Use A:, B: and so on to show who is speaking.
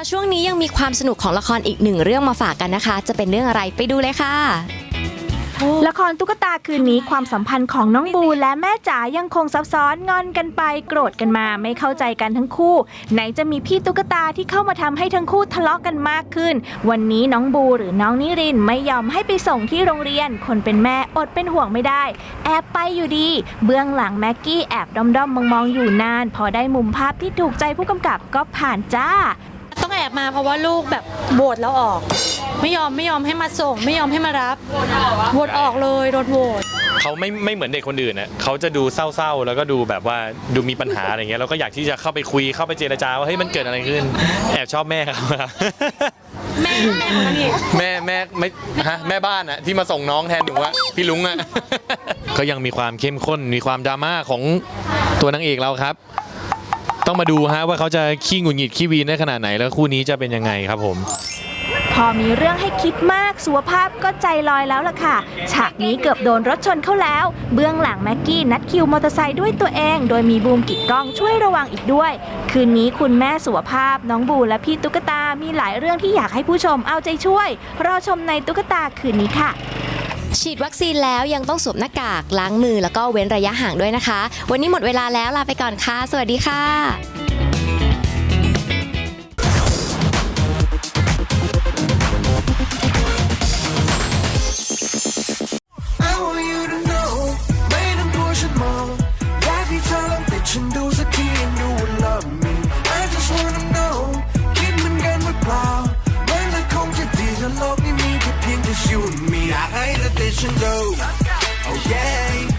A: มาช่วงนี้ยังมีความสนุกของละครอีกหนึ่งเรื่องมาฝากกันนะคะ จะเป็นเรื่องอะไรไปดูเลยค่ะ
B: ละครตุ๊กตาคืนนี้ความสัมพันธ์ของน้องบูและแม่จ๋ายังคงซับซ้อนงอนกันไปโกรธกันมาไม่เข้าใจกันทั้งคู่ ไหนจะมีพี่ตุ๊กตาที่เข้ามาทำให้ทั้งคู่ทะเลาะกันมากขึ้น วันนี้น้องบูหรือน้องนิรินไม่ยอมให้ไปส่งที่โรงเรียน คนเป็นแม่อดเป็นห่วงไม่ได้ แอบไปอยู่ดี เบื้องหลังแม็กกี้แอบด้อมๆมองๆอยู่นาน พอได้มุมภาพที่ถูกใจผู้กำกับก็ผ่านจ้า
C: ต้องแอบมาเพราะว่าลูกแบบโหวตแล้วออก ไม่ยอมไม่ยอมให้มาส่ง ไม่ยอมให้มารับโหวตออกเลยโดนโหวต
D: เขาไม่ไม่เหมือนเด็กคนอื่นน่ะเขาจะดูเศร้าๆ แล้วก็ดูแบบว่าดูมีปัญหาอะไรเงี้ยเราก็อยากที่จะเข้าไปคุยเข้าไปเจรจาว่าเฮ้ยมันเกิดอะไรขึ้น แอบชอบแม่เขาครับ
C: แม่แม่ของนางเอก
D: แม่แม่ไม่ฮะแม่บ้านอะที่มาส่งน้องแทนหนูอะพี่ลุงอะก็ยังมีความเข้มข้นมีความดราม่าของตัวนางเอกเราครับ ต้องมาดูฮะว่าเขาจะขี้หงุดหงิดขี้วีนได้ขนาดไหนแล้วคู่นี้จะเป็นยังไงครับผม
B: พอมีเรื่องให้คิดมากสุขภาพก็ใจลอยแล้วล่ะค่ะ ฉากนี้เกือบโดนรถชนเข้าแล้ว เบื้องหลังแม็กกี้นัดคิวมอเตอร์ไซค์ด้วยตัวเอง โดยมีบูมกิดกล้องช่วยระวังอีกด้วย คืนนี้คุณแม่สุขภาพ น้องบูและพี่ตุ๊กตา มีหลายเรื่องที่อยากให้ผู้ชมเอาใจช่วย รอชมในตุ๊กตาคืนนี้ค่ะ
A: ฉีดวัคซีนแล้วยังต้องสวมหน้ากากล้างมือแล้วก็เว้นระยะห่างด้วยนะคะ วันนี้หมดเวลาแล้วลาไปก่อนค่ะ สวัสดีค่ะ
E: the dish go. Oh yeah.